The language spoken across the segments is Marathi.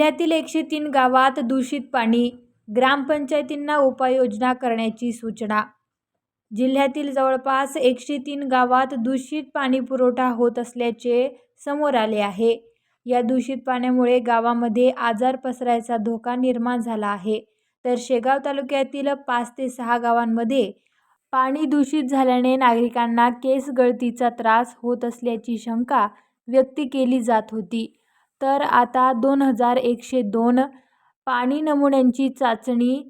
जिल्ह्यातील एकशे तीन गावात दूषित पाणी ग्रामपंचायतींना उपाययोजना करण्याची सूचना. जिल्ह्यातील जवळपास एकशे तीन गावात दूषित पाणी पुरवठा होत असल्याचे समोर आले आहे. या दूषित पाण्यामुळे गावामध्ये आजार पसरायचा धोका निर्माण झाला आहे. तर शेगाव तालुक्यातील पाच ते सहा गावांमध्ये पाणी दूषित झाल्याने नागरिकांना केस गळतीचा त्रास होत असल्याची शंका व्यक्त केली जात होती. तर आता दोन हजार एकशे दोन पाणी नमुन्यांची चाचणी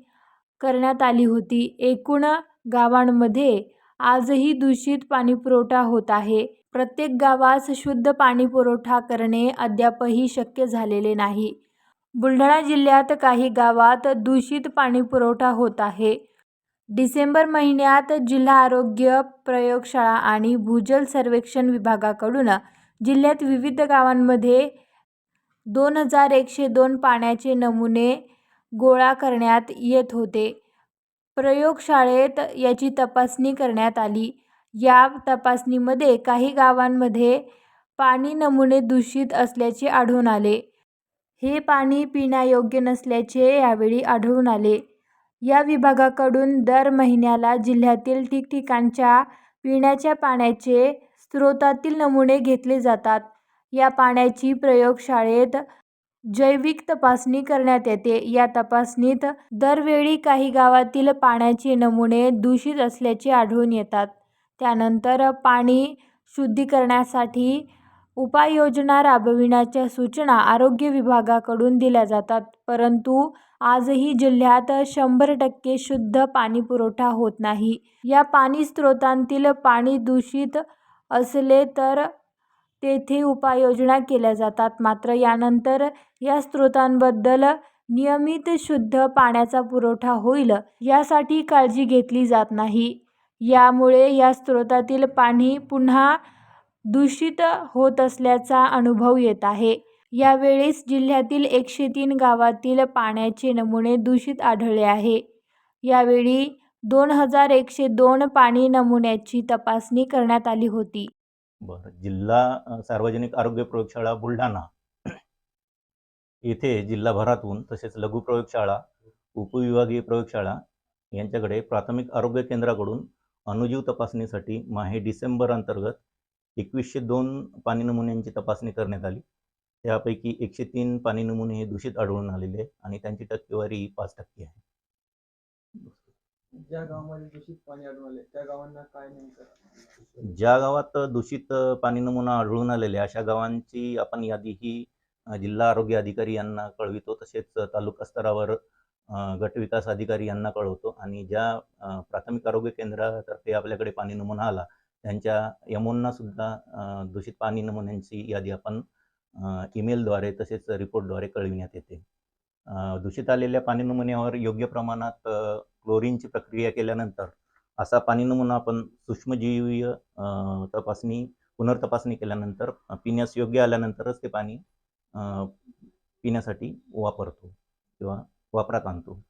करण्यात आली होती. एकूण गावांमध्ये आजही दूषित पाणीपुरवठा होत आहे. प्रत्येक गावास शुद्ध पाणी पुरवठा करणे अद्यापही शक्य झालेले नाही. बुलढाणा जिल्ह्यात काही गावात दूषित पाणीपुरवठा होत आहे. डिसेंबर महिन्यात जिल्हा आरोग्य प्रयोगशाळा आणि भूजल सर्वेक्षण विभागाकडून जिल्ह्यात विविध गावांमध्ये दोन हजार एकशे दोन पाण्याचे नमुने गोळा करण्यात येत होते. प्रयोगशाळेत याची तपासणी करण्यात आली. या तपासणीमध्ये काही गावांमध्ये पाणी नमुने दूषित असल्याचे आढळून आले. हे पाणी पिण्यायोग्य नसल्याचे यावेळी आढळून आले. या विभागाकडून दर महिन्याला जिल्ह्यातील ठिकठिकाणच्या पिण्याच्या पाण्याचे स्रोतातील नमुने घेतले जातात. या पाण्याची प्रयोगशाळेत जैविक तपासणी करण्यात येते. या तपासणीत दरवेळी काही गावातील पाण्याचे नमुने दूषित असल्याचे आढळून येतात. त्यानंतर पाणी शुद्धीकरणासाठी उपाययोजना राबविण्याच्या सूचना आरोग्य विभागाकडून दिल्या जातात. परंतु आजही जिल्ह्यात शंभर टक्के शुद्ध पाणी पुरवठा होत नाही. या पाणी स्रोतांतील पाणी दूषित असले तर तेथे उपाययोजना केल्या जातात. मात्र यानंतर या स्रोतांबद्दल नियमित शुद्ध पाण्याचा पुरवठा होईल यासाठी काळजी घेतली जात नाही. यामुळे या स्रोतातील पाणी पुन्हा दूषित होत असल्याचा अनुभव येत आहे. यावेळेस जिल्ह्यातील एकशे तीन गावातील पाण्याचे नमुने दूषित आढळले आहे. यावेळी दोन हजार एकशे दोन पाणी नमुन्याची तपासणी करण्यात आली होती. बरं. जिल्हा सार्वजनिक आरोग्य प्रयोगशाळा बुलढाणा. येथे जिल्हाभरातून तसेच लघु प्रयोगशाळा उपविभागीय प्रयोगशाळा यांच्याकडे प्राथमिक आरोग्य केंद्राकडून अनुजीव तपासणीसाठी माहे डिसेंबर अंतर्गत एकवीसशे दोन पाणी नमुन्यांची तपासणी करण्यात आली. त्यापैकी एकशे तीन पाणी नमुने हे दूषित आढळून आलेले आणि त्यांची टक्केवारी पाच टक्के आहे. ज्या गावामध्ये दूषित पाणी आढळून आले त्या गावांना काय नेमकं? ज्या गावात दूषित पाणी नमुना आढळून आलेले अशा गावांची आपण यादी ही जिल्हा आरोग्य अधिकारी यांना कळवितो. तसेच तालुका स्तरावर गट विकास अधिकारी यांना कळवतो. आणि ज्या प्राथमिक आरोग्य केंद्रातर्फे आपल्याकडे पाणी नमुना आला त्यांच्या यमोंना सुद्धा दूषित पाणी नमुन्यांची यादी आपण ईमेलद्वारे तसेच रिपोर्टद्वारे कळविण्यात येते. दूषित आलेल्या पाणी नमुन्यावर योग्य प्रमाणात क्लोरीनची प्रक्रिया केल्यानंतर असा पाणी नमुना आपण सूक्ष्मजीवीय तपासणी पुनर्तपासणी केल्यानंतर पिण्यास योग्य आल्यानंतरच ते पाणी पिण्यासाठी वापरतो किंवा वापरात आणतो.